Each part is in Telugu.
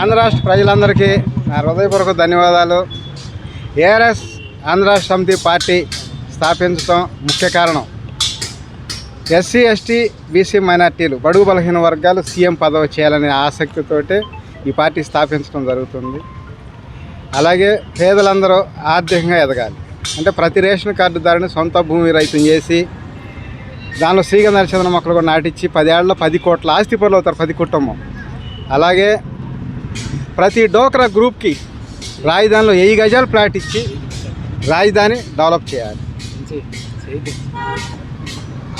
ఆంధ్ర రాష్ట్ర ప్రజలందరికీ నా హృదయపూర్వక ధన్యవాదాలు. ఏఆర్ఎస్ ఆంధ్ర రాష్ట్ర సమితి పార్టీ స్థాపించడం ముఖ్య కారణం. ఎస్సీ ఎస్టీ బీసీ మైనార్టీలు బడుగు బలహీన వర్గాలు సీఎం పదవి చేయాలనే ఆసక్తితోటి ఈ పార్టీ స్థాపించడం జరుగుతుంది. అలాగే పేదలందరూ ఆర్థికంగా ఎదగాలి. అంటే ప్రతి రేషన్ కార్డుదారుని సొంత భూమి రైతం చేసి దానిలో శ్రీగంధ నరచంద్ర మొక్కలు కూడా నాటించి పదేళ్ళలో పది కోట్ల ఆస్తి పనులు అవుతారు పది కుటుంబం. అలాగే ప్రతి డోక్రా గ్రూప్కి రాజధానిలో వెయ్యి గజాలు ప్లాట్ ఇచ్చి రాజధాని డెవలప్ చేయాలి.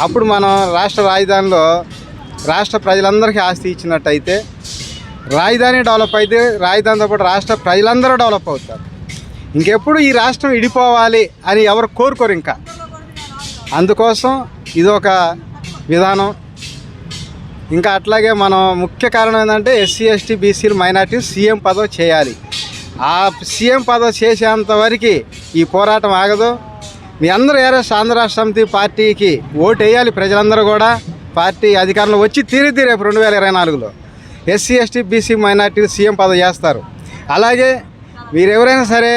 అప్పుడు మనం రాష్ట్ర రాజధానిలో రాష్ట్ర ప్రజలందరికీ ఆస్తి ఇచ్చినట్టయితే రాజధాని డెవలప్ అయితే రాజధానితో పాటు రాష్ట్ర ప్రజలందరూ డెవలప్ అవుతారు. ఇంకెప్పుడు ఈ రాష్ట్రం ఇడిపోవాలి అని ఎవరు కోరుకోరు ఇంకా. అందుకోసం ఇది ఒక విధానం. ఇంకా అట్లాగే మనం ముఖ్య కారణం ఏంటంటే ఎస్సీ ఎస్టీ బీసీలు మైనార్టీ సీఎం పదవి చేయాలి. ఆ సీఎం పదవి చేసేంత వరకు ఈ పోరాటం ఆగదు. మీ అందరూ ఏరస్ ఆంధ్ర రాష్ట్ర సమితి పార్టీకి ఓటు వేయాలి ప్రజలందరూ కూడా. పార్టీ అధికారంలో వచ్చి తీరిద్ది రేపు రెండు వేల ఇరవై నాలుగులో ఎస్సీ ఎస్టీ బీసీ మైనార్టీలు సీఎం పదవి చేస్తారు. అలాగే మీరు ఎవరైనా సరే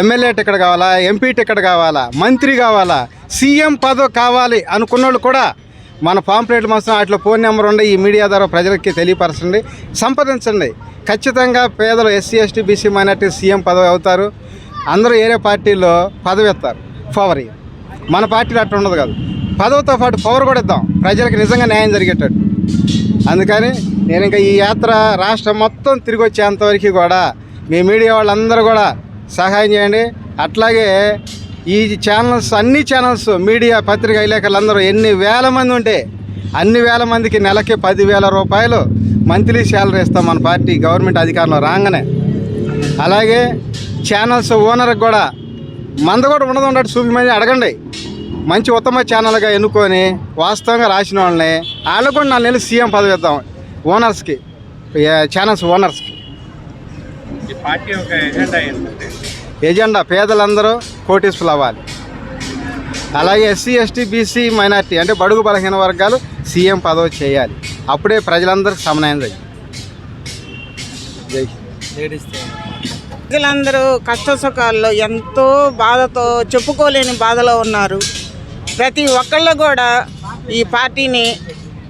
ఎమ్మెల్యే టికెట్ కావాలా ఎంపీ టికెట్ కావాలా మంత్రి కావాలా సీఎం పదవి కావాలి అనుకున్న వాళ్ళు కూడా మన పాంప్లెట్ మాత్రం వాటిలో ఫోన్ నెంబర్ ఉండే ఈ మీడియా ద్వారా ప్రజలకి తెలియపరచండి. సంప్రదించండి. ఖచ్చితంగా పేదలు SC ST BC minority CM పదవి అవుతారు. అందరూ ఏరే పార్టీలో పదవి ఇస్తారు పవర్. మన పార్టీలో అట్లా ఉండదు కాదు. పదవితో పాటు పవర్ కూడా ఇద్దాం. ప్రజలకు నిజంగా న్యాయం జరిగేటట్టు. అందుకని నేను ఇంకా ఈ యాత్ర రాష్ట్రం మొత్తం తిరిగి వచ్చేంతవరకు కూడా మీ మీడియా వాళ్ళందరూ కూడా సహాయం చేయండి. అట్లాగే ఈ ఛానల్స్ అన్ని ఛానల్స్ మీడియా పత్రికా విలేకరులందరూ ఎన్ని వేల మంది ఉంటే అన్ని వేల మందికి నెలకి పదివేల రూపాయలు మంత్లీ శాలరీ ఇస్తాం మన పార్టీ గవర్నమెంట్ అధికారంలో రాగానే. అలాగే ఛానల్స్ ఓనర్కి కూడా మంద కూడా ఉండదు ఉన్నట్టు చూపిమని అడగండి. మంచి ఉత్తమ ఛానల్గా ఎన్నుకొని వాస్తవంగా రాసిన వాళ్ళని వాళ్ళకు కూడా నాలుగు నెలలు సీఎం పదవి ఇద్దాం ఓనర్స్కి ఛానల్స్ ఓనర్స్కి పార్టీ ఒక ఎజెండా ఏంటంటే ఎజెండా పేదలందరూ కోటీసులు అవ్వాలి. అలాగే ఎస్సీ ఎస్టీ బీసీ మైనార్టీ అంటే బడుగు బలహీన వర్గాలు సీఎం పదవి చేయాలి. అప్పుడే ప్రజలందరికీ సమన్వయం జరిగింది జై ప్రజలందరూ కష్ట సుఖాల్లో ఎంతో బాధతో చెప్పుకోలేని బాధలో ఉన్నారు. ప్రతి ఒక్కళ్ళు కూడా ఈ పార్టీని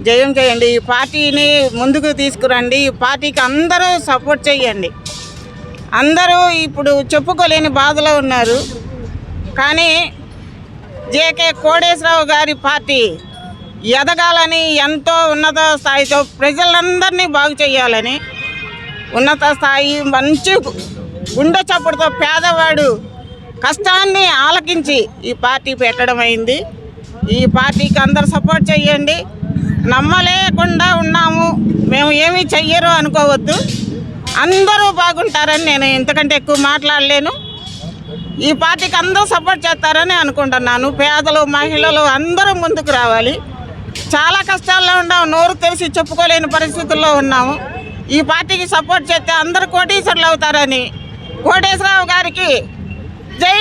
జయం చేయండి. ఈ పార్టీని ముందుకు తీసుకురండి. ఈ పార్టీకి అందరూ సపోర్ట్ చేయండి. అందరూ ఇప్పుడు చెప్పుకోలేని బాధలో ఉన్నారు. కానీ జేకే కోడేశ్వరరావు గారి పార్టీ ఎదగాలని ఎంతో ఉన్నత స్థాయితో ప్రజలందరినీ బాగు చేయాలని ఉన్నత స్థాయి మంచి గుండె చప్పుడుతో పేదవాడు కష్టాన్ని ఆలకించి ఈ పార్టీ పెట్టడం అయింది. ఈ పార్టీకి అందరు సపోర్ట్ చేయండి. నమ్మలేకుండా ఉన్నాము. మేము ఏమీ చెయ్యరు అనుకోవద్దు. అందరూ బాగుంటారని నేను ఇంతకంటే ఎక్కువ మాట్లాడలేను. ఈ పార్టీకి అందరూ సపోర్ట్ చేస్తారని అనుకుంటున్నాను. పేదలు మహిళలు అందరూ ముందుకు రావాలి. చాలా కష్టాల్లో ఉన్నాము నోరు తెరిచి చెప్పుకోలేని పరిస్థితుల్లో ఉన్నాము. ఈ పార్టీకి సపోర్ట్ చేస్తే అందరూ కోటీశ్వరులు అవుతారని కోటేశ్వరరావు గారికి జై